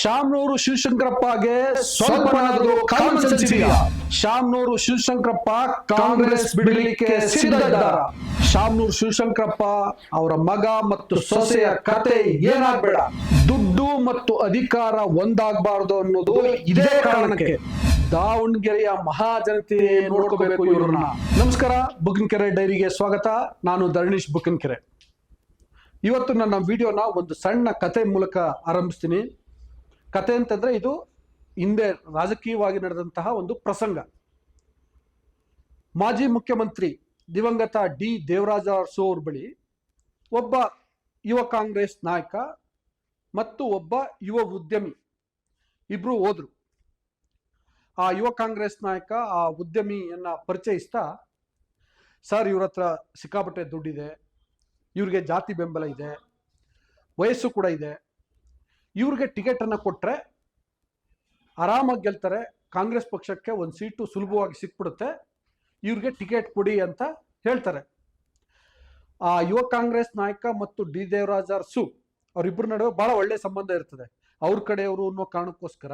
ಶಾಮ್ನೂರು ಶಿವಶಂಕರಪ್ಪಗೆ ಶಾಮ್ನೂರು ಶಿವಶಂಕರಪ್ಪ ಕಾಂಗ್ರೆಸ್ ಬಿಡಲಿಕ್ಕೆ ಸಿದ್ಧ ಇದ್ದಾರ ಶಾಮ್ನೂರು ಶಿವಶಂಕರಪ್ಪ ಅವರ ಮಗ ಮತ್ತು ಸೊಸೆಯ ಕತೆ ಏನಾಗ್ಬೇಡ? ದುಡ್ಡು ಮತ್ತು ಅಧಿಕಾರ ಒಂದಾಗಬಾರದು ಅನ್ನೋದು ಇದೇ ಕಾರಣಕ್ಕೆ ದಾವಣಗೆರೆಯ ಮಹಾಜನತೆ ನೋಡ್ಕೋಬೇಕು ಇವರನ್ನ. ನಮಸ್ಕಾರ ಬುಕ್ಕಿನಕೆರೆ ಡೈರಿಗೆ ಸ್ವಾಗತ. ನಾನು ಧರಣೀಶ್ ಬುಕ್ಕಿನಕೆರೆ. ಇವತ್ತು ನನ್ನ ವಿಡಿಯೋನ ಒಂದು ಸಣ್ಣ ಕತೆ ಮೂಲಕ ಆರಂಭಿಸ್ತೀನಿ. ಕತೆ ಅಂತಂದ್ರೆ ಇದು ಹಿಂದೆ ರಾಜಕೀಯವಾಗಿ ನಡೆದಂತಹ ಒಂದು ಪ್ರಸಂಗ. ಮಾಜಿ ಮುಖ್ಯಮಂತ್ರಿ ದಿವಂಗತ ಡಿ ದೇವರಾಜ ಅವ್ರ ಬಳಿ ಒಬ್ಬ ಯುವ ಕಾಂಗ್ರೆಸ್ ನಾಯಕ ಮತ್ತು ಒಬ್ಬ ಯುವ ಉದ್ಯಮಿ ಇಬ್ರು ಹೋದ್ರು. ಆ ಯುವ ಕಾಂಗ್ರೆಸ್ ನಾಯಕ ಆ ಉದ್ಯಮಿಯನ್ನ ಪರಿಚಯಿಸ್ತಾ, ಸರ್, ಇವ್ರ ಹತ್ರ ಸಿಕ್ಕಾಪಟ್ಟೆ ದುಡ್ಡಿದೆ, ಇವ್ರಿಗೆ ಜಾತಿ ಬೆಂಬಲ ಇದೆ, ವಯಸ್ಸು ಕೂಡ ಇದೆ ಇವ್ರಿಗೆ ಟಿಕೆಟ್ ಕೊಟ್ಟರೆ ಆರಾಮಾಗಿ ಗೆಲ್ತಾರೆ. ಕಾಂಗ್ರೆಸ್ ಪಕ್ಷಕ್ಕೆ ಒಂದು ಸೀಟು ಸುಲಭವಾಗಿ ಸಿಕ್ಬಿಡುತ್ತೆ. ಇವ್ರಿಗೆ ಟಿಕೆಟ್ ಕೊಡಿ ಅಂತ ಹೇಳ್ತಾರೆ. ಆ ಯುವ ಕಾಂಗ್ರೆಸ್ ನಾಯಕ ಮತ್ತು ಡಿ ದೇವರಾಜ ಸು ಅವರಿಬ್ಬರ ನಡುವೆ ಬಹಳ ಒಳ್ಳೆ ಸಂಬಂಧ ಇರ್ತದೆ. ಅವ್ರ ಕಡೆಯವರು ಅನ್ನೋ ಕಾರಣಕ್ಕೋಸ್ಕರ.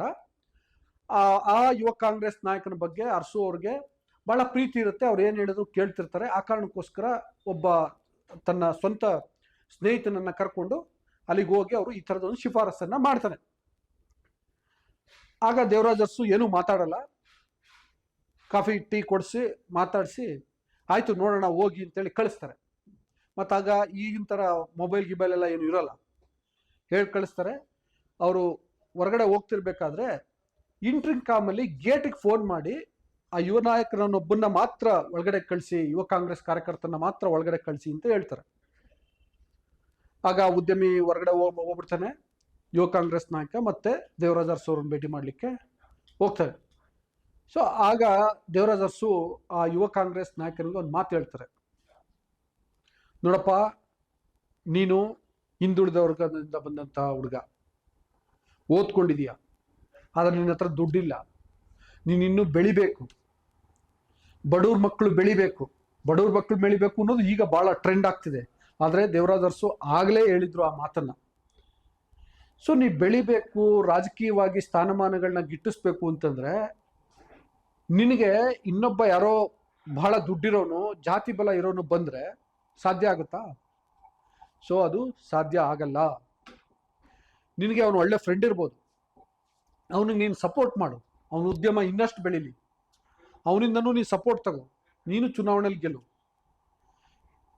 ಆ ಆ ಯುವ ಕಾಂಗ್ರೆಸ್ ನಾಯಕನ ಬಗ್ಗೆ ಅರಸು ಅವ್ರಿಗೆ ಬಹಳ ಪ್ರೀತಿ ಇರುತ್ತೆ. ಅವ್ರು ಏನು ಹೇಳಿದ್ರು ಕೇಳ್ತಿರ್ತಾರೆ. ಆ ಕಾರಣಕ್ಕೋಸ್ಕರ ಒಬ್ಬ ತನ್ನ ಸ್ವಂತ ಸ್ನೇಹಿತನನ್ನ ಕರ್ಕೊಂಡು ಅಲ್ಲಿಗೆ ಹೋಗಿ ಅವರು ಈ ಥರದ ಒಂದು ಶಿಫಾರಸನ್ನ ಮಾಡ್ತಾನೆ ಆಗ ದೇವರಾಜಸ್ಸು ಅರಸು ಏನೂ ಮಾತಾಡಲ್ಲ. ಕಾಫಿ, ಟೀ ಕೊಡಿಸಿ, ಮಾತಾಡಿಸಿ, ಆಯಿತು ನೋಡೋಣ, ಹೋಗಿ ಅಂತೇಳಿ ಕಳಿಸ್ತಾರೆ. ಮತ್ತಾಗ ಈಗಿನ ಥರ ಮೊಬೈಲ್ ಗಿಬೈಲ್ ಎಲ್ಲ ಏನು ಇರೋಲ್ಲ. ಹೇಳಿ ಕಳಿಸ್ತಾರೆ. ಅವರು ಹೊರಗಡೆ ಹೋಗ್ತಿರ್ಬೇಕಾದ್ರೆ ಇಂಟ್ರಿಂಗ್ ಕಾಮಲ್ಲಿ ಗೇಟಿಗೆ ಫೋನ್ ಮಾಡಿ, ಆ ಯುವ ನಾಯಕರನ್ನೊಬ್ಬನ್ನ ಮಾತ್ರ ಒಳಗಡೆ ಕಳಿಸಿ, ಯುವ ಕಾಂಗ್ರೆಸ್ ಕಾರ್ಯಕರ್ತನ ಮಾತ್ರ ಒಳಗಡೆ ಕಳಿಸಿ ಅಂತ ಹೇಳ್ತಾರೆ. ಆಗ ಉದ್ಯಮಿ ಹೊರಗಡೆ ಹೋಗ್ ಹೋಗ್ಬಿಡ್ತಾನೆ. ಯುವ ಕಾಂಗ್ರೆಸ್ ನಾಯಕ ಮತ್ತೆ ದೇವರಾಜ್ ಅರಸು ಭೇಟಿ ಮಾಡಲಿಕ್ಕೆ ಹೋಗ್ತಾರೆ. ಸೊ ಆಗ ದೇವರಾಜ್ ಅರಸು ಆ ಯುವ ಕಾಂಗ್ರೆಸ್ ನಾಯಕನಿಗೆ ಒಂದು ಮಾತು ಹೇಳ್ತಾರೆ. ನೋಡಪ್ಪ, ನೀನು ಹಿಂದುಳಿದ ವರ್ಗದಿಂದ ಬಂದಂತ ಹುಡುಗ. ಓದ್ಕೊಂಡಿದೀಯ. ಆದರೆ ನಿನ್ನ ಹತ್ರ ದುಡ್ಡಿಲ್ಲ. ನೀನು ಇನ್ನೂ ಬೆಳಿಬೇಕು. ಬಡವ್ರ ಮಕ್ಕಳು ಬೆಳಿಬೇಕು. ಬಡವ್ರ ಮಕ್ಕಳು ಬೆಳಿಬೇಕು ಅನ್ನೋದು ಈಗ ಬಹಳ ಟ್ರೆಂಡ್ ಆಗ್ತಿದೆ. ಆದರೆ ದೇವರಾಜ್ ಅರಸು ಆಗಲೇ ಹೇಳಿದ್ರು ಆ ಮಾತನ್ನ. ಸೊ ನೀ ಬೆಳಿಬೇಕು, ರಾಜಕೀಯವಾಗಿ ಸ್ಥಾನಮಾನಗಳನ್ನ ಗಿಟ್ಟಿಸ್ಬೇಕು ಅಂತಂದ್ರೆ ನಿನಗೆ ಇನ್ನೊಬ್ಬ ಯಾರೋ ಬಹಳ ದುಡ್ಡಿರೋನು, ಜಾತಿ ಬಲ ಇರೋನು ಬಂದ್ರೆ ಸಾಧ್ಯ ಆಗುತ್ತಾ? ಸೊ ಅದು ಸಾಧ್ಯ ಆಗಲ್ಲ. ನಿನಗೆ ಅವನು ಒಳ್ಳೆ ಫ್ರೆಂಡ್ ಇರ್ಬೋದು. ಅವನಿಗೆ ನೀನು ಸಪೋರ್ಟ್ ಮಾಡು. ಅವನ ಉದ್ಯಮ ಇನ್ನಷ್ಟು ಬೆಳೀಲಿ. ಅವನಿಂದನೂ ನೀನು ಸಪೋರ್ಟ್ ತಗೋ. ನೀನು ಚುನಾವಣೆಯಲ್ಲಿ ಗೆಲ್ಲು.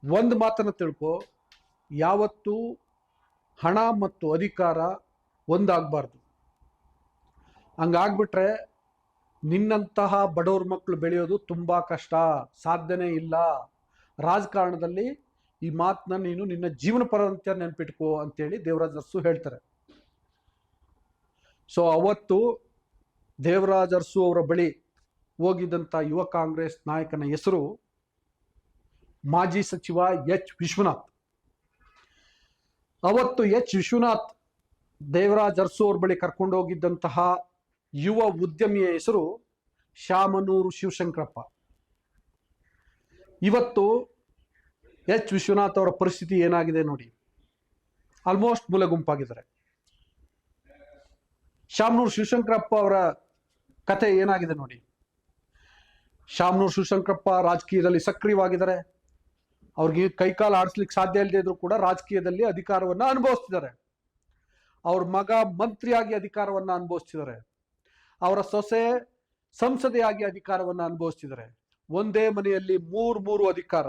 ಒಂದು ಮಾತನ್ನು ತಿಳ್ಕೊ, ಯಾವತ್ತೂ ಹಣ ಮತ್ತು ಅಧಿಕಾರ ಒಂದಾಗಬಾರ್ದು. ಹಂಗಾಗ್ಬಿಟ್ರೆ ನಿನ್ನಂತಹ ಬಡವ್ರ ಮಕ್ಕಳು ಬೆಳೆಯೋದು ತುಂಬ ಕಷ್ಟ, ಸಾಧ್ಯನೇ ಇಲ್ಲ. ರಾಜಕಾರಣದಲ್ಲಿ ಈ ಮಾತನ್ನ ನೀನು ನಿನ್ನ ಜೀವನ ಪರಂತ್ಯ ನೆನ್ಪಿಟ್ಕೋ ಅಂತೇಳಿ ದೇವರಾಜ್ ಹೇಳ್ತಾರೆ. ಸೊ ಅವತ್ತು ದೇವರಾಜ್ ಅವರ ಬಳಿ ಹೋಗಿದ್ದಂಥ ಯುವ ಕಾಂಗ್ರೆಸ್ ನಾಯಕನ ಹೆಸರು ಮಾಜಿ ಸಚಿವ ಎಚ್ ವಿಶ್ವನಾಥ್. ಅವತ್ತು ಎಚ್ ವಿಶ್ವನಾಥ್ ದೇವರಾಜ್ ಅರಸು ಅವ್ರ ಬಳಿ ಕರ್ಕೊಂಡು ಹೋಗಿದ್ದಂತಹ ಯುವ ಉದ್ಯಮಿಯ ಹೆಸರು ಶಾಮನೂರು ಶಿವಶಂಕರಪ್ಪ. ಇವತ್ತು ಎಚ್ ವಿಶ್ವನಾಥ್ ಅವರ ಪರಿಸ್ಥಿತಿ ಏನಾಗಿದೆ ನೋಡಿ. ಆಲ್ಮೋಸ್ಟ್ ಮೂಲೆ ಗುಂಪಾಗಿದ್ದಾರೆ. ಶಾಮನೂರು ಶಿವಶಂಕರಪ್ಪ ಅವರ ಕತೆ ಏನಾಗಿದೆ ನೋಡಿ. ಶಾಮನೂರು ಶಿವಶಂಕರಪ್ಪ ರಾಜಕೀಯದಲ್ಲಿ ಸಕ್ರಿಯವಾಗಿದ್ದಾರೆ. ಅವ್ರಿಗೆ ಕೈಕಾಲು ಆಡಿಸ್ಲಿಕ್ಕೆ ಸಾಧ್ಯ ಇಲ್ಲದೆ ಇದ್ರು ಕೂಡ ರಾಜಕೀಯದಲ್ಲಿ ಅಧಿಕಾರವನ್ನ ಅನುಭವಿಸ್ತಿದ್ದಾರೆ. ಅವ್ರ ಮಗ ಮಂತ್ರಿಯಾಗಿ ಅಧಿಕಾರವನ್ನ ಅನುಭವಿಸ್ತಿದ್ದಾರೆ. ಅವರ ಸೊಸೆ ಸಂಸದೆಯಾಗಿ ಅಧಿಕಾರವನ್ನ ಅನುಭವಿಸ್ತಿದ್ದಾರೆ. ಒಂದೇ ಮನೆಯಲ್ಲಿ ಮೂರು ಮೂರು ಅಧಿಕಾರ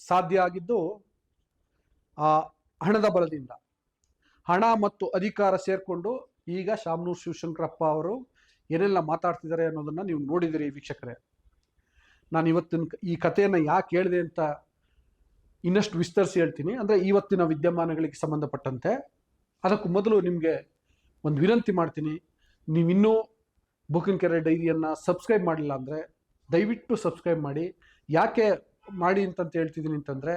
ಸಾಧ್ಯ ಆಗಿದ್ದು, ಆ ಹಣದ ಬಲದಿಂದ. ಹಣ ಮತ್ತು ಅಧಿಕಾರ ಸೇರಿಕೊಂಡು ಈಗ ಶಾಮನೂರ್ ಶಿವಶಂಕರಪ್ಪ ಅವರು ಏನೆಲ್ಲ ಮಾತಾಡ್ತಿದ್ದಾರೆ ಅನ್ನೋದನ್ನ ನೀವು ನೋಡಿದಿರಿ ವೀಕ್ಷಕರೇ. ನಾನು ಇವತ್ತಿನ ಈ ಕಥೆಯನ್ನು ಯಾಕೆ ಹೇಳಿದೆ ಅಂತ ಇನ್ನಷ್ಟು ವಿಸ್ತರಿಸಿ ಹೇಳ್ತೀನಿ. ಅಂದರೆ ಇವತ್ತಿನ ವಿದ್ಯಮಾನಗಳಿಗೆ ಸಂಬಂಧಪಟ್ಟಂತೆ ಅದಕ್ಕೂ ಮೊದಲು ನಿಮಗೆ ಒಂದು ವಿನಂತಿ ಮಾಡ್ತೀನಿ. ನೀವಿನ್ನೂ ಬುಕಿನ ಕೆರೆ ಡೈರಿಯನ್ನು ಸಬ್ಸ್ಕ್ರೈಬ್ ಮಾಡಿಲ್ಲ ಅಂದರೆ ದಯವಿಟ್ಟು ಸಬ್ಸ್ಕ್ರೈಬ್ ಮಾಡಿ. ಯಾಕೆ ಮಾಡಿ ಅಂತಂತ ಹೇಳ್ತಿದ್ದೀನಿ ಅಂತಂದರೆ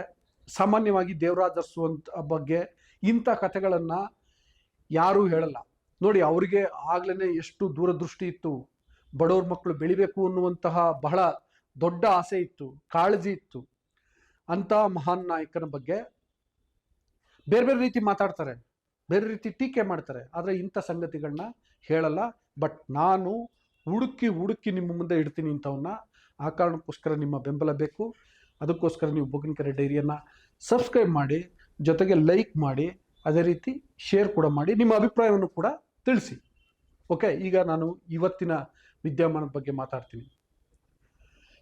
ಸಾಮಾನ್ಯವಾಗಿ ದೇವರಾಜ್ ಅಂತ ಬಗ್ಗೆ ಇಂಥ ಕಥೆಗಳನ್ನು ಯಾರೂ ಹೇಳಲ್ಲ. ನೋಡಿ, ಅವರಿಗೆ ಆಗ್ಲೇ ಎಷ್ಟು ದೂರದೃಷ್ಟಿ ಇತ್ತು. ಬಡವ್ರ ಮಕ್ಕಳು ಬೆಳಿಬೇಕು ಅನ್ನುವಂತಹ ಬಹಳ ದೊಡ್ಡ ಆಸೆ ಇತ್ತು, ಕಾಳಜಿ ಇತ್ತು. ಅಂತ ಮಹಾನ್ ನಾಯಕನ ಬಗ್ಗೆ ಬೇರೆ ಬೇರೆ ರೀತಿ ಮಾತಾಡ್ತಾರೆ, ಬೇರೆ ರೀತಿ ಟೀಕೆ ಮಾಡ್ತಾರೆ. ಆದರೆ ಇಂಥ ಸಂಗತಿಗಳನ್ನ ಹೇಳಲ್ಲ. ಬಟ್ ನಾನು ಹುಡುಕಿ ಹುಡುಕಿ ನಿಮ್ಮ ಮುಂದೆ ಇಡ್ತೀನಿ ಇಂಥವನ್ನ ಆ ಕಾರಣಕ್ಕೋಸ್ಕರ ನಿಮ್ಮ ಬೆಂಬಲ ಬೇಕು. ಅದಕ್ಕೋಸ್ಕರ ನೀವು ಬೊಗನ್ಕೆರೆ ಡೈರಿಯನ್ನು ಸಬ್ಸ್ಕ್ರೈಬ್ ಮಾಡಿ, ಜೊತೆಗೆ ಲೈಕ್ ಮಾಡಿ, ಅದೇ ರೀತಿ ಶೇರ್ ಕೂಡ ಮಾಡಿ, ನಿಮ್ಮ ಅಭಿಪ್ರಾಯವನ್ನು ಕೂಡ ತಿಳಿಸಿ. ಓಕೆ, ಈಗ ನಾನು ಇವತ್ತಿನ ವಿದ್ಯಮಾನದ ಬಗ್ಗೆ ಮಾತಾಡ್ತೀನಿ.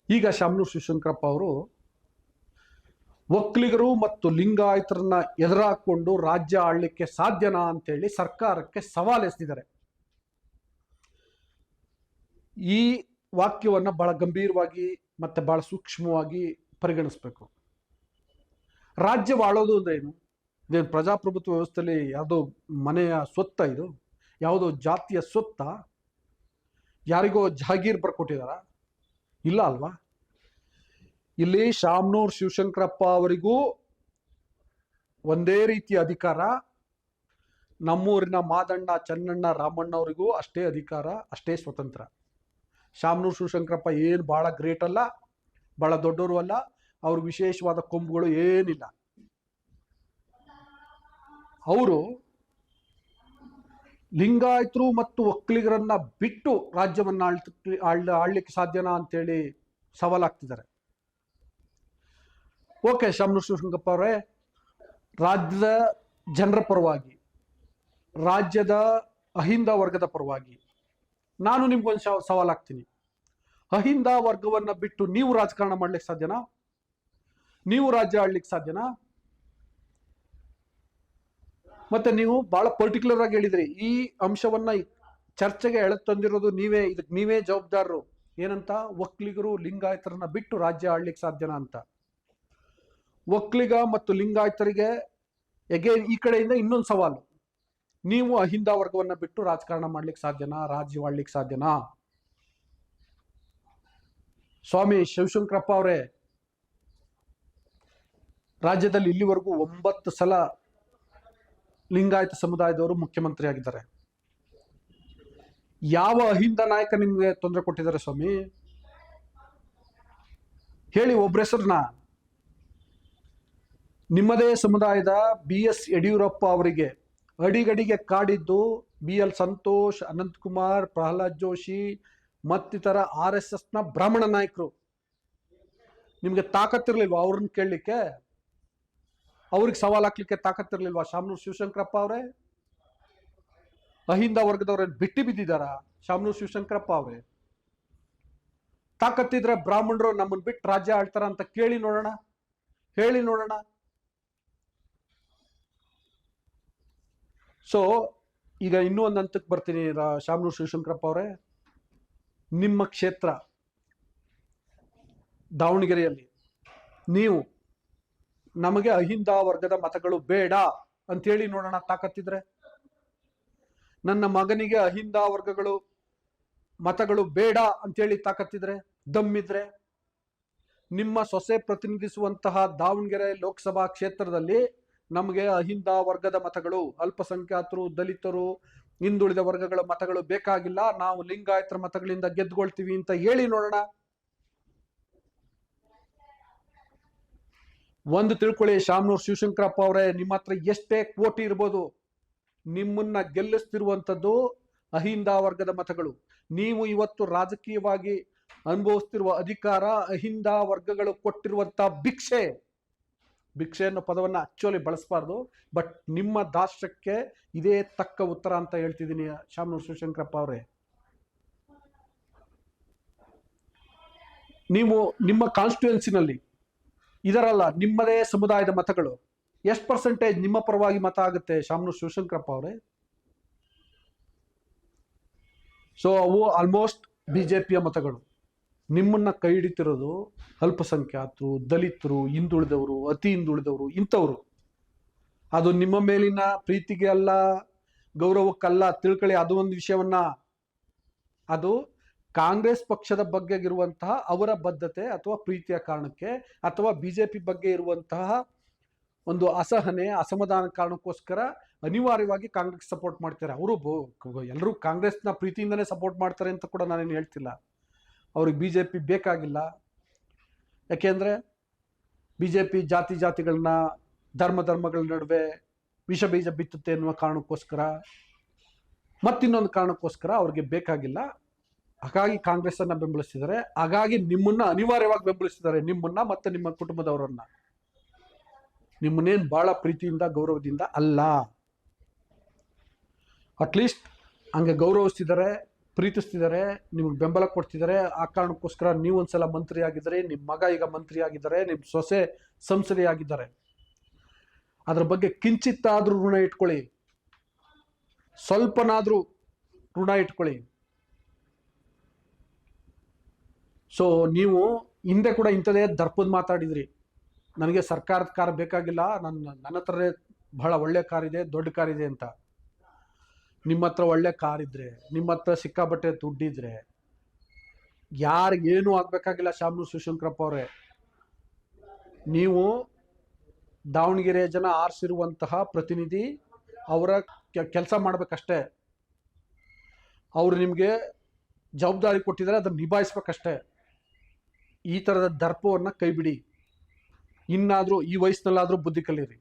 ಈಗ ಶಾಮನೂರು ಶಿವಶಂಕರಪ್ಪ ಅವರು ಒಕ್ಕಲಿಗರು ಮತ್ತು ಲಿಂಗಾಯತರನ್ನ ಎದುರಾಕೊಂಡು ರಾಜ್ಯ ಆಳ್ಲಿಕ್ಕೆ ಸಾಧ್ಯನಾ ಅಂತೇಳಿ ಸರ್ಕಾರಕ್ಕೆ ಸವಾಲು ಎಸ್ತಿದ್ದಾರೆ ಈ ವಾಕ್ಯವನ್ನ ಬಹಳ ಗಂಭೀರವಾಗಿ ಮತ್ತೆ ಬಹಳ ಸೂಕ್ಷ್ಮವಾಗಿ ಪರಿಗಣಿಸ್ಬೇಕು. ರಾಜ್ಯವಾಳೋದು ಅಂದ್ರೆ ಏನು? ಇದೇನು ಪ್ರಜಾಪ್ರಭುತ್ವ ವ್ಯವಸ್ಥೆಯಲ್ಲಿ ಯಾವುದೋ ಮನೆಯ ಸ್ವತ್ತ ಇದು? ಯಾವುದೋ ಜಾತಿಯ ಸ್ವತ್ತ? ಯಾರಿಗೋ ಜಾಗೀರ್ ಬರ್ಕೊಟ್ಟಿದಾರ? ಇಲ್ಲ ಅಲ್ವಾ? ಇಲ್ಲಿ ಶಾಮನೂರ್ ಶಿವಶಂಕರಪ್ಪ ಅವರಿಗೂ ಒಂದೇ ರೀತಿಯ ಅಧಿಕಾರ. ನಮ್ಮೂರಿನ ಮಾದಣ್ಣ ಚನ್ನಣ್ಣ ರಾಮಣ್ಣ ಅವರಿಗೂ ಅಷ್ಟೇ ಅಧಿಕಾರ, ಅಷ್ಟೇ ಸ್ವತಂತ್ರ. ಶಾಮನೂರ್ ಶಿವಶಂಕರಪ್ಪ ಏನು ಭಾಳ ಗ್ರೇಟ್ ಅಲ್ಲ ಭಾಳ ದೊಡ್ಡವರು ಅಲ್ಲ, ಅವ್ರ ವಿಶೇಷವಾದ ಕೊಂಬುಗಳು ಏನಿಲ್ಲ. ಅವರು ಲಿಂಗಾಯತರು ಮತ್ತು ಒಕ್ಕಲಿಗರನ್ನ ಬಿಟ್ಟು ರಾಜ್ಯವನ್ನ ಆಳ್ ಆಳ್ ಆಳ್ಲಿಕ್ಕೆ ಸಾಧ್ಯನಾ ಅಂತೇಳಿ ಸವಾಲಾಗ್ತಿದ್ದಾರೆ. ಓಕೆ ಶಾಮನು ಶಿವಶಂಕಪ್ಪ ಅವರೇ, ರಾಜ್ಯದ ಜನರ ಪರವಾಗಿ, ರಾಜ್ಯದ ಅಹಿಂದ ವರ್ಗದ ಪರವಾಗಿ ನಾನು ನಿಮ್ಗೊಂದು ಸವಾಲ್ ಸವಾಲಾಗ್ತೀನಿ. ಅಹಿಂದ ವರ್ಗವನ್ನ ಬಿಟ್ಟು ನೀವು ರಾಜಕಾರಣ ಮಾಡ್ಲಿಕ್ಕೆ ಸಾಧ್ಯನಾ? ನೀವು ರಾಜ್ಯ ಆಳ್ಲಿಕ್ಕೆ ಸಾಧ್ಯನಾ? ಮತ್ತೆ ನೀವು ಬಹಳ ಪರ್ಟಿಕ್ಯುಲರ್ ಆಗಿ ಹೇಳಿದ್ರಿ, ಈ ಅಂಶವನ್ನ ಚರ್ಚೆಗೆ ಎಳೆ ತಂದಿರೋದು ನೀವೇ ಇದಕ್ಕೆ ನೀವೇ ಜವಾಬ್ದಾರರು. ಏನಂತ? ಒಕ್ಕಲಿಗರು ಲಿಂಗಾಯತರನ್ನ ಬಿಟ್ಟು ರಾಜ್ಯ ಆಳ್ಲಿಕ್ಕೆ ಸಾಧ್ಯನಾ ಅಂತ. ಒಕ್ಕಲಿಗ ಮತ್ತು ಲಿಂಗಾಯತರಿಗೆ ಎಗೇನ್ ಈ ಕಡೆಯಿಂದ ಇನ್ನೊಂದು ಸವಾಲು. ನೀವು ಅಹಿಂದ ವರ್ಗವನ್ನ ಬಿಟ್ಟು ರಾಜಕಾರಣ ಮಾಡ್ಲಿಕ್ಕೆ ಸಾಧ್ಯನಾ? ರಾಜ್ಯ ಆಳ್ಲಿಕ್ಕೆ ಸಾಧ್ಯನಾ? ಸ್ವಾಮಿ ಶಿವಶಂಕರಪ್ಪ ಅವರೇ, ರಾಜ್ಯದಲ್ಲಿ ಇಲ್ಲಿವರೆಗೂ ಒಂಬತ್ತು ಸಲ ಲಿಂಗಾಯತ ಸಮುದಾಯದವರು ಮುಖ್ಯಮಂತ್ರಿ ಆಗಿದ್ದಾರೆ ಯಾವ ಅಹಿಂದ ನಾಯಕ ನಿಮ್ಗೆ ತೊಂದರೆ ಕೊಟ್ಟಿದ್ದಾರೆ ಸ್ವಾಮಿ? ಹೇಳಿ ಒಬ್ಬರ ಹೆಸರನ್ನ. ನಿಮ್ಮದೇ ಸಮುದಾಯದ ಬಿ ಎಸ್ ಯಡಿಯೂರಪ್ಪ ಅವರಿಗೆ ಅಡಿಗಡಿಗೆ ಕಾಡಿದ್ದು ಬಿ ಎಲ್ ಸಂತೋಷ್ ಅನಂತಕುಮಾರ್ ಪ್ರಹ್ಲಾದ್ ಜೋಶಿ, ಮತ್ತಿತರ ಆರ್ ಎಸ್ನ ಬ್ರಾಹ್ಮಣ ನಾಯಕರು. ನಿಮ್ಗೆ ತಾಕತ್ತಿರ್ಲಿಲ್ವಾ ಅವ್ರನ್ನ ಕೇಳಲಿಕ್ಕೆ? ಅವ್ರಿಗೆ ಸವಾಲ್ ಹಾಕ್ಲಿಕ್ಕೆ ತಾಕತ್ತಿರ್ಲಿಲ್ವಾ ಶಾಮನೂರ್ ಶಿವಶಂಕರಪ್ಪ ಅವರೇ? ಅಹಿಂದ ವರ್ಗದವ್ರೇನು ಬಿಟ್ಟು ಬಿದ್ದಿದಾರ ಶಾಮನೂರ್ ಶಿವಶಂಕರಪ್ಪ ಅವರೇ? ತಾಕತ್ತಿದ್ರೆ ಬ್ರಾಹ್ಮಣರು ನಮ್ಮನ್ನ ಬಿಟ್ಟು ರಾಜ್ಯ ಆಳ್ತಾರ ಅಂತ ಕೇಳಿ ನೋಡೋಣ. ಹೇಳಿ ನೋಡೋಣ. ಸೊ ಈಗ ಇನ್ನೂ ಒಂದು ಹಂತಕ್ಕೆ ಬರ್ತೀನಿ ಶಾಮನೂರ್ ಶಿವಶಂಕರಪ್ಪ ಅವರೇ. ನಿಮ್ಮ ಕ್ಷೇತ್ರ ದಾವಣಗೆರೆಯಲ್ಲಿ. ನೀವು ನಮಗೆ ಅಹಿಂದ ವರ್ಗದ ಮತಗಳು ಬೇಡ ಅಂತೇಳಿ ನೋಡೋಣ ತಾಕತ್ತಿದ್ರೆ. ನನ್ನ ಮಗನಿಗೆ ಅಹಿಂದ ವರ್ಗಗಳು ಮತಗಳು ಬೇಡ ಅಂತೇಳಿ ತಾಕತ್ತಿದ್ರೆ, ದಮ್ಮಿದ್ರೆ, ನಿಮ್ಮ ಸೊಸೆ ಪ್ರತಿನಿಧಿಸುವಂತಹ ದಾವಣಗೆರೆ ಲೋಕಸಭಾ ಕ್ಷೇತ್ರದಲ್ಲಿ ನಮಗೆ ಅಹಿಂದ ವರ್ಗದ ಮತಗಳು, ಅಲ್ಪಸಂಖ್ಯಾತರು, ದಲಿತರು, ಹಿಂದುಳಿದ ವರ್ಗಗಳ ಮತಗಳು ಬೇಕಾಗಿಲ್ಲ, ನಾವು ಲಿಂಗಾಯತರ ಮತಗಳಿಂದ ಗೆದ್ದುಕೊಳ್ತೀವಿ ಅಂತ ಹೇಳಿ ನೋಡೋಣ. ಒಂದು ತಿಳ್ಕೊಳ್ಳಿ, ಶಾಮನೂರ್ ಶಿವಶಂಕರಪ್ಪ ಅವರೇ, ನಿಮ್ಮ ಹತ್ರ ಎಷ್ಟೇ ಕೋಟಿ ಇರ್ಬೋದು, ನಿಮ್ಮನ್ನ ಗೆಲ್ಲಿಸ್ತಿರುವಂಥದ್ದು ಅಹಿಂದ ವರ್ಗದ ಮತಗಳು. ನೀವು ಇವತ್ತು ರಾಜಕೀಯವಾಗಿ ಅನುಭವಿಸ್ತಿರುವ ಅಧಿಕಾರ ಅಹಿಂದ ವರ್ಗಗಳು ಕೊಟ್ಟಿರುವಂತ ಭಿಕ್ಷೆ. ಭಿಕ್ಷೆ ಅನ್ನೋ ಪದವನ್ನ ಆಕ್ಚುಲಿ ಬಳಸಬಾರ್ದು ಬಟ್ ನಿಮ್ಮ ದಾಸ್ಯಕ್ಕೆ ಇದೇ ತಕ್ಕ ಉತ್ತರ ಅಂತ ಹೇಳ್ತಿದ್ದೀನಿ ಶಾಮನೂರ್ ಶಿವಶಂಕರಪ್ಪ ಅವರೇ. ನೀವು ನಿಮ್ಮ ಕಾನ್ಸ್ಟಿಟ್ಯೂನ್ಸಿನಲ್ಲಿ ಇದರಲ್ಲ ನಿಮ್ಮದೇ ಸಮುದಾಯದ ಮತಗಳು. ಎಷ್ಟು ಪರ್ಸೆಂಟೇಜ್ ನಿಮ್ಮ ಪರವಾಗಿ ಮತ ಆಗುತ್ತೆ ಶಾಮನು ಶಿವಶಂಕರಪ್ಪ ಅವರೇ? ಸೊ ಅವು ಆಲ್ಮೋಸ್ಟ್ ಬಿಜೆಪಿಯ ಮತಗಳು. ನಿಮ್ಮನ್ನ ಕೈ ಹಿಡಿತಿರೋದು ಅಲ್ಪಸಂಖ್ಯಾತರು, ದಲಿತರು, ಹಿಂದುಳಿದವರು, ಅತಿ ಹಿಂದುಳಿದವರು, ಇಂಥವ್ರು. ಅದು ನಿಮ್ಮ ಮೇಲಿನ ಪ್ರೀತಿಗೆ ಅಲ್ಲ, ಗೌರವಕ್ಕಲ್ಲ ತಿಳ್ಕೊಳ್ಳಿ, ಅದು ಒಂದು ವಿಷಯವನ್ನ. ಅದು ಕಾಂಗ್ರೆಸ್ ಪಕ್ಷದ ಬಗ್ಗೆ ಇರುವಂತಹ ಅವರ ಬದ್ಧತೆ ಅಥವಾ ಪ್ರೀತಿಯ ಕಾರಣಕ್ಕೆ ಅಥವಾ ಬಿಜೆಪಿ ಬಗ್ಗೆ ಇರುವಂತಹ ಒಂದು ಅಸಹನೆ ಅಸಮಾಧಾನ ಕಾರಣಕ್ಕೋಸ್ಕರ ಅನಿವಾರ್ಯವಾಗಿ ಕಾಂಗ್ರೆಸ್ ಸಪೋರ್ಟ್ ಮಾಡ್ತಾರೆ. ಅವರು ಎಲ್ಲರೂ ಕಾಂಗ್ರೆಸ್ನ ಪ್ರೀತಿಯಿಂದನೇ ಸಪೋರ್ಟ್ ಮಾಡ್ತಾರೆ ಅಂತ ಕೂಡ ನಾನೇನು ಹೇಳ್ತಿಲ್ಲ. ಅವ್ರಿಗೆ ಬಿ ಜೆ ಪಿ ಬೇಕಾಗಿಲ್ಲ. ಯಾಕೆಂದರೆ ಬಿ ಜೆ ಪಿ ಜಾತಿ ಜಾತಿಗಳನ್ನ, ಧರ್ಮ ಧರ್ಮಗಳ ನಡುವೆ ವಿಷ ಬೀಜ ಬಿತ್ತುತ್ತೆ ಎನ್ನುವ ಕಾರಣಕ್ಕೋಸ್ಕರ ಮತ್ತಿನ್ನೊಂದು ಕಾರಣಕ್ಕೋಸ್ಕರ ಅವ್ರಿಗೆ ಬೇಕಾಗಿಲ್ಲ. ಹಾಗಾಗಿ ಕಾಂಗ್ರೆಸ್ ಅನ್ನ ಬೆಂಬಲಿಸ್ತಿದ್ದಾರೆ. ಹಾಗಾಗಿ ನಿಮ್ಮನ್ನ ಅನಿವಾರ್ಯವಾಗಿ ಬೆಂಬಲಿಸ್ತಿದ್ದಾರೆ ನಿಮ್ಮನ್ನ ಮತ್ತೆ ನಿಮ್ಮ ಕುಟುಂಬದವರನ್ನ. ನಿಮ್ಮನ್ನೇನು ಬಹಳ ಪ್ರೀತಿಯಿಂದ, ಗೌರವದಿಂದ ಅಲ್ಲ. ಅಟ್ಲೀಸ್ಟ್ ಹಂಗೆ ಗೌರವಿಸ್ತಿದ್ದಾರೆ, ಪ್ರೀತಿಸ್ತಿದ್ದಾರೆ, ನಿಮ್ಗೆ ಬೆಂಬಲ ಕೊಡ್ತಿದ್ದಾರೆ. ಆ ಕಾರಣಕ್ಕೋಸ್ಕರ ನೀವು ಒಂದ್ಸಲ ಮಂತ್ರಿ ಆಗಿದ್ದಾರೆ ನಿಮ್ಮ ಮಗ ಈಗ ಮಂತ್ರಿ ಆಗಿದ್ದಾರೆ ನಿಮ್ಮ ಸೊಸೆ ಸಂಸದೆ ಆಗಿದ್ದಾರೆ ಅದ್ರ ಬಗ್ಗೆ ಕಿಂಚಿತ್ತಾದರೂ ಋಣ ಇಟ್ಕೊಳ್ಳಿ. ಸ್ವಲ್ಪನಾದರೂ ಋಣ ಇಟ್ಕೊಳ್ಳಿ. ಸೊ ನೀವು ಹಿಂದೆ ಕೂಡ ಇಂಥದೇ ದರ್ಪದ ಮಾತಾಡಿದ್ರಿ. ನನಗೆ ಸರ್ಕಾರದ ಕಾರ್ ಬೇಕಾಗಿಲ್ಲ. ನನ್ನ ನನ್ನ ಹತ್ರನೇ ಬಹಳ ಒಳ್ಳೆ ಕಾರ್ ಇದೆ, ದೊಡ್ಡ ಕಾರ್ ಇದೆ ಅಂತ. ನಿಮ್ಮ ಹತ್ರ ಒಳ್ಳೆ ಕಾರ್ ಇದ್ರೆ, ನಿಮ್ಮ ಹತ್ರ ಸಿಕ್ಕಾಬಟ್ಟೆ ದುಡ್ಡಿದ್ರೆ ಯಾರಿಗೇನು ಆಗ್ಬೇಕಾಗಿಲ್ಲ ಶಾಮನು ಶಿವಶಂಕರಪ್ಪ ಅವರೇ. ನೀವು ದಾವಣಗೆರೆ ಜನ ಆರಿಸಿರುವಂತಹ ಪ್ರತಿನಿಧಿ ಅವರ ಕೆಲಸ ಮಾಡ್ಬೇಕಷ್ಟೇ. ಅವ್ರು ನಿಮಗೆ ಜವಾಬ್ದಾರಿ ಕೊಟ್ಟಿದ್ದಾರೆ, ಅದನ್ನು ನಿಭಾಯಿಸ್ಬೇಕಷ್ಟೇ. ಈ ಥರದ ದರ್ಪವನ್ನು ಕೈಬಿಡಿ. ಇನ್ನಾದರೂ ಈ ವಯಸ್ಸಿನಲ್ಲಾದರೂ ಬುದ್ಧಿ ಕಲೀರಿ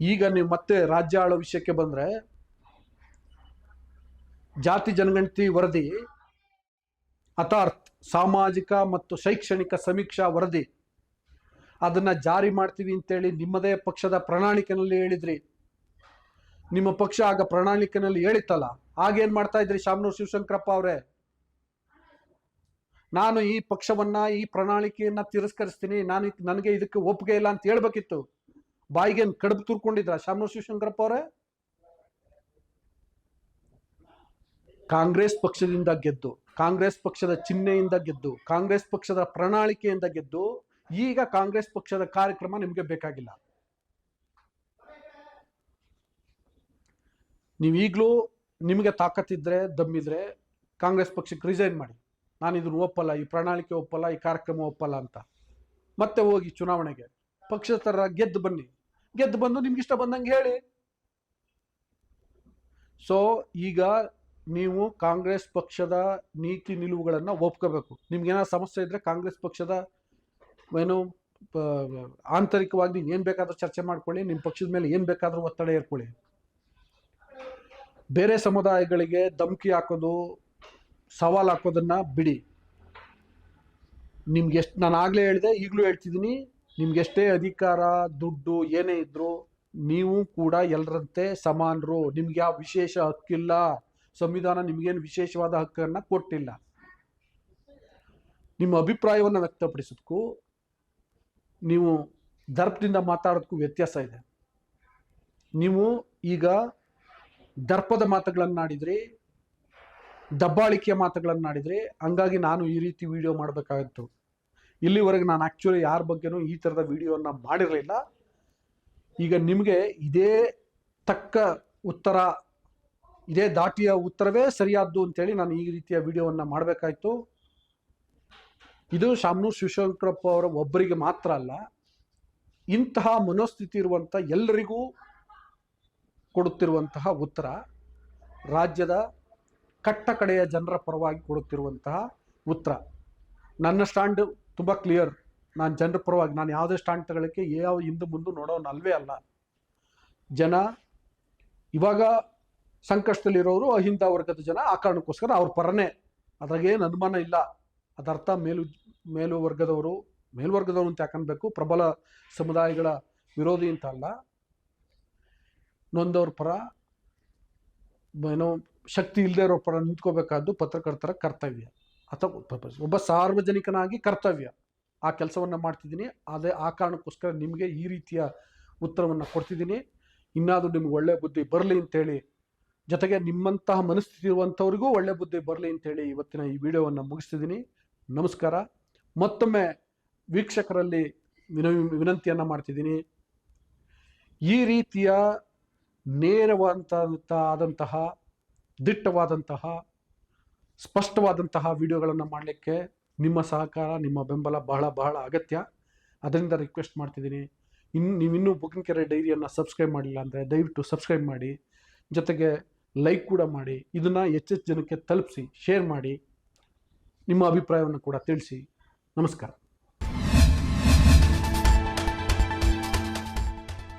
ಈಗ ನೀವು ಮತ್ತೆ ರಾಜ್ಯ ಆಳೋ ವಿಷಯಕ್ಕೆ ಬಂದರೆ, ಜಾತಿ ಜನಗಣತಿ ವರದಿ ಅಥಾರ್ಥ್ ಸಾಮಾಜಿಕ ಮತ್ತು ಶೈಕ್ಷಣಿಕ ಸಮೀಕ್ಷಾ ವರದಿ, ಅದನ್ನ ಜಾರಿ ಮಾಡ್ತೀವಿ ಅಂತೇಳಿ ನಿಮ್ಮದೇ ಪಕ್ಷದ ಪ್ರಣಾಳಿಕೆನಲ್ಲಿ ಹೇಳಿದ್ರಿ. ನಿಮ್ಮ ಪಕ್ಷ ಆಗ ಪ್ರಣಾಳಿಕೆನಲ್ಲಿ ಹೇಳಿತ್ತಲ್ಲ ಆಗೇನು ಮಾಡ್ತಾ ಇದ್ರಿ ಶಾಮನೂರು ಶಿವಶಂಕರಪ್ಪ ಅವರೇ? ನಾನು ಈ ಪಕ್ಷವನ್ನ, ಈ ಪ್ರಣಾಳಿಕೆಯನ್ನ ತಿರಸ್ಕರಿಸ್ತೀನಿ. ನಾನು ನನಗೆ ಇದಕ್ಕೆ ಒಪ್ಪಿಗೆ ಇಲ್ಲ ಅಂತ ಹೇಳ್ಬೇಕಿತ್ತು. ಬಾಯಿಗೆ ಕಡುಬು ತುರ್ಕೊಂಡಿದ್ರ ಶಾಮನೂರ್ ಶಿವಶಂಕರಪ್ಪ ಅವರೇ? ಕಾಂಗ್ರೆಸ್ ಪಕ್ಷದಿಂದ ಗೆದ್ದು, ಕಾಂಗ್ರೆಸ್ ಪಕ್ಷದ ಚಿಹ್ನೆಯಿಂದ ಗೆದ್ದು, ಕಾಂಗ್ರೆಸ್ ಪಕ್ಷದ ಪ್ರಣಾಳಿಕೆಯಿಂದ ಗೆದ್ದು, ಈಗ ಕಾಂಗ್ರೆಸ್ ಪಕ್ಷದ ಕಾರ್ಯಕ್ರಮ ನಿಮಗೆ ಬೇಕಾಗಿಲ್ಲ. ನೀವು ಈಗಲೂ ನಿಮಗೆ ತಾಕತ್ತಿದ್ರೆ ದಮ್ಮಿದ್ರೆ ಕಾಂಗ್ರೆಸ್ ಪಕ್ಷಕ್ಕೆ ರಿಸೈನ್ ಮಾಡಿ. ನಾನು ಇದನ್ನು ಒಪ್ಪಲ್ಲ, ಈ ಪ್ರಣಾಳಿಕೆ ಒಪ್ಪಲ್ಲ, ಈ ಕಾರ್ಯಕ್ರಮ ಒಪ್ಪಲ್ಲ ಅಂತ. ಮತ್ತೆ ಹೋಗಿ ಚುನಾವಣೆಗೆ. ಪಕ್ಷೇತರ ಗೆದ್ದು ಬನ್ನಿ. ಗೆದ್ದು ಬಂದು ನಿಮ್ಗೆ ಇಷ್ಟ ಬಂದಂಗೆ ಹೇಳಿ. ಸೊ ಈಗ ನೀವು ಕಾಂಗ್ರೆಸ್ ಪಕ್ಷದ ನೀತಿ ನಿಲುವುಗಳನ್ನು ಒಪ್ಕೋಬೇಕು. ನಿಮ್ಗೇನಾದ್ರು ಸಮಸ್ಯೆ ಇದ್ರೆ ಕಾಂಗ್ರೆಸ್ ಪಕ್ಷದ ಏನು ಆಂತರಿಕವಾಗಿ ನೀವು ಏನು ಬೇಕಾದರೂ ಚರ್ಚೆ ಮಾಡ್ಕೊಳ್ಳಿ ನಿಮ್ಮ ಪಕ್ಷದ ಮೇಲೆ ಏನು ಬೇಕಾದ್ರೂ ಒತ್ತಡ ಏರ್ಕೊಳ್ಳಿ ಬೇರೆ ಸಮುದಾಯಗಳಿಗೆ ಧಮಕಿ ಹಾಕೋದು ಸವಾಲು ಹಾಕೋದನ್ನ ಬಿಡಿ. ನಿಮ್ಗೆ ಎಷ್ಟು ನಾನು ಆಗಲೇ ಹೇಳಿದೆ, ಈಗಲೂ ಹೇಳ್ತಿದ್ದೀನಿ, ನಿಮ್ಗೆ ಎಷ್ಟೇ ಅಧಿಕಾರ, ದುಡ್ಡು ಏನೇ ಇದ್ದರೂ ನೀವು ಕೂಡ ಎಲ್ಲರಂತೆ ಸಮಾನರು. ನಿಮ್ಗೆ ಯಾವ ವಿಶೇಷ ಹಕ್ಕಿಲ್ಲ. ಸಂವಿಧಾನ ನಿಮಗೇನು ವಿಶೇಷವಾದ ಹಕ್ಕನ್ನು ಕೊಟ್ಟಿಲ್ಲ. ನಿಮ್ಮ ಅಭಿಪ್ರಾಯವನ್ನು ವ್ಯಕ್ತಪಡಿಸೋದಕ್ಕೂ ನೀವು ದರ್ಪದಿಂದ ಮಾತಾಡೋದಕ್ಕೂ ವ್ಯತ್ಯಾಸ ಇದೆ. ನೀವು ಈಗ ದರ್ಪದ ಮಾತುಗಳನ್ನಾಡಿದ್ರಿ ದಬ್ಬಾಳಿಕೆಯ ಮಾತುಗಳನ್ನಾಡಿದ್ರಿ ಹಂಗಾಗಿ ನಾನು ಈ ರೀತಿ ವಿಡಿಯೋ ಮಾಡಬೇಕಾಗಿತ್ತು. ಇಲ್ಲಿವರೆಗೆ ನಾನು ಆ್ಯಕ್ಚುಲಿ ಯಾರ ಬಗ್ಗೆನೂ ಈ ಥರದ ವಿಡಿಯೋನ ಮಾಡಿರಲಿಲ್ಲ. ಈಗ ನಿಮಗೆ ಇದೇ ತಕ್ಕ ಉತ್ತರ, ಇದೇ ದಾಟಿಯ ಉತ್ತರವೇ ಸರಿಯಾದ್ದು ಅಂತೇಳಿ ನಾನು ಈ ರೀತಿಯ ವಿಡಿಯೋವನ್ನು ಮಾಡಬೇಕಾಯಿತು. ಇದು ಶಾಮನೂರ್ ಶಿವಶಂಕರಪ್ಪ ಅವರ ಒಬ್ಬರಿಗೆ ಮಾತ್ರ ಅಲ್ಲ, ಇಂತಹ ಮನೋಸ್ಥಿತಿ ಇರುವಂಥ ಎಲ್ಲರಿಗೂ ಕೊಡುತ್ತಿರುವಂತಹ ಉತ್ತರ, ರಾಜ್ಯದ ಕಟ್ಟ ಕಡೆಯ ಜನರ ಪರವಾಗಿ ಕೊಡುತ್ತಿರುವಂತಹ ಉತ್ತರ. ನನ್ನ ಸ್ಟ್ಯಾಂಡ್ ತುಂಬ ಕ್ಲಿಯರ್ ನಾನು ಜನರ ಪರವಾಗಿ, ನಾನು ಯಾವುದೇ ಸ್ಟ್ಯಾಂಡ್ ತಗೊಳ್ಳೋಕ್ಕೆ ಯಾವ ಹಿಂದೆ ಮುಂದೆ ನೋಡೋನು ಅಲ್ವೇ ಅಲ್ಲ. ಜನ ಇವಾಗ ಸಂಕಷ್ಟದಲ್ಲಿರೋರು ಅಹಿಂದ ವರ್ಗದ ಜನ ಆ ಕಾರಣಕ್ಕೋಸ್ಕರ ಅವ್ರ ಪರನೇ. ಅದ್ರಾಗೇನು ಅನುಮಾನ ಇಲ್ಲ. ಅದರ್ಥ ಮೇಲು ಮೇಲು ವರ್ಗದವರು ಮೇಲ್ವರ್ಗದವರು ಅಂತ ಯಾಕನ್ಬೇಕು ಪ್ರಬಲ ಸಮುದಾಯಗಳ ವಿರೋಧಿ ಅಂತ ಅಲ್ಲ. ನೊಂದವ್ರ ಪರ ಏನೋ ಶಕ್ತಿ ಇಲ್ಲದೆ ಇರೋ ಪರ ನಿಂತ್ಕೋಬೇಕಾದ್ದು ಪತ್ರಕರ್ತರ ಕರ್ತವ್ಯ. ಅಥವಾ ಒಬ್ಬ ಸಾರ್ವಜನಿಕನಾಗಿ ಕರ್ತವ್ಯ. ಆ ಕೆಲಸವನ್ನು ಮಾಡ್ತಿದ್ದೀನಿ. ಅದೇ ಆ ಕಾರಣಕ್ಕೋಸ್ಕರ ನಿಮಗೆ ಈ ರೀತಿಯ ಉತ್ತರವನ್ನು ಕೊಡ್ತಿದ್ದೀನಿ. ಇನ್ನಾದರೂ ನಿಮ್ಗೆ ಒಳ್ಳೆ ಬುದ್ಧಿ ಬರಲಿ ಅಂತೇಳಿ, ಜೊತೆಗೆ ನಿಮ್ಮಂತಹ ಮನಸ್ಥಿತಿ ಇರುವಂಥವ್ರಿಗೂ ಒಳ್ಳೆ ಬುದ್ಧಿ ಬರಲಿ ಅಂತೇಳಿ ಇವತ್ತಿನ ಈ ವಿಡಿಯೋವನ್ನು ಮುಗಿಸ್ತಿದ್ದೀನಿ. ನಮಸ್ಕಾರ. ಮತ್ತೊಮ್ಮೆ ವೀಕ್ಷಕರಲ್ಲಿ ವಿನ ವಿನಂತಿಯನ್ನು ಮಾಡ್ತಿದ್ದೀನಿ. ಈ ರೀತಿಯ ನೇರವಾದಂಥ ಆದಂತಹ ದಿಟ್ಟವಾದಂತಹ, ಸ್ಪಷ್ಟವಾದಂತಹ ವಿಡಿಯೋಗಳನ್ನು ಮಾಡಲಿಕ್ಕೆ ನಿಮ್ಮ ಸಹಕಾರ, ನಿಮ್ಮ ಬೆಂಬಲ ಬಹಳ ಬಹಳ ಅಗತ್ಯ. ಅದರಿಂದ ರಿಕ್ವೆಸ್ಟ್ ಮಾಡ್ತಿದ್ದೀನಿ. ಇನ್ನು ನೀವಿನ್ನೂ ಬುಕಿಂಗ್ ಕೆರೆ ಡೈರಿಯನ್ನು ಸಬ್ಸ್ಕ್ರೈಬ್ ಮಾಡಿಲ್ಲ ಅಂದರೆ ದಯವಿಟ್ಟು ಸಬ್ಸ್ಕ್ರೈಬ್ ಮಾಡಿ. ಜೊತೆಗೆ ಲೈಕ್ ಕೂಡ ಮಾಡಿ. ಇದನ್ನು ಹೆಚ್ಚೆಚ್ಚು ಜನಕ್ಕೆ ತಲುಪಿಸಿ ಶೇರ್ ಮಾಡಿ. ನಿಮ್ಮ ಅಭಿಪ್ರಾಯವನ್ನು ಕೂಡ ತಿಳಿಸಿ. ನಮಸ್ಕಾರ.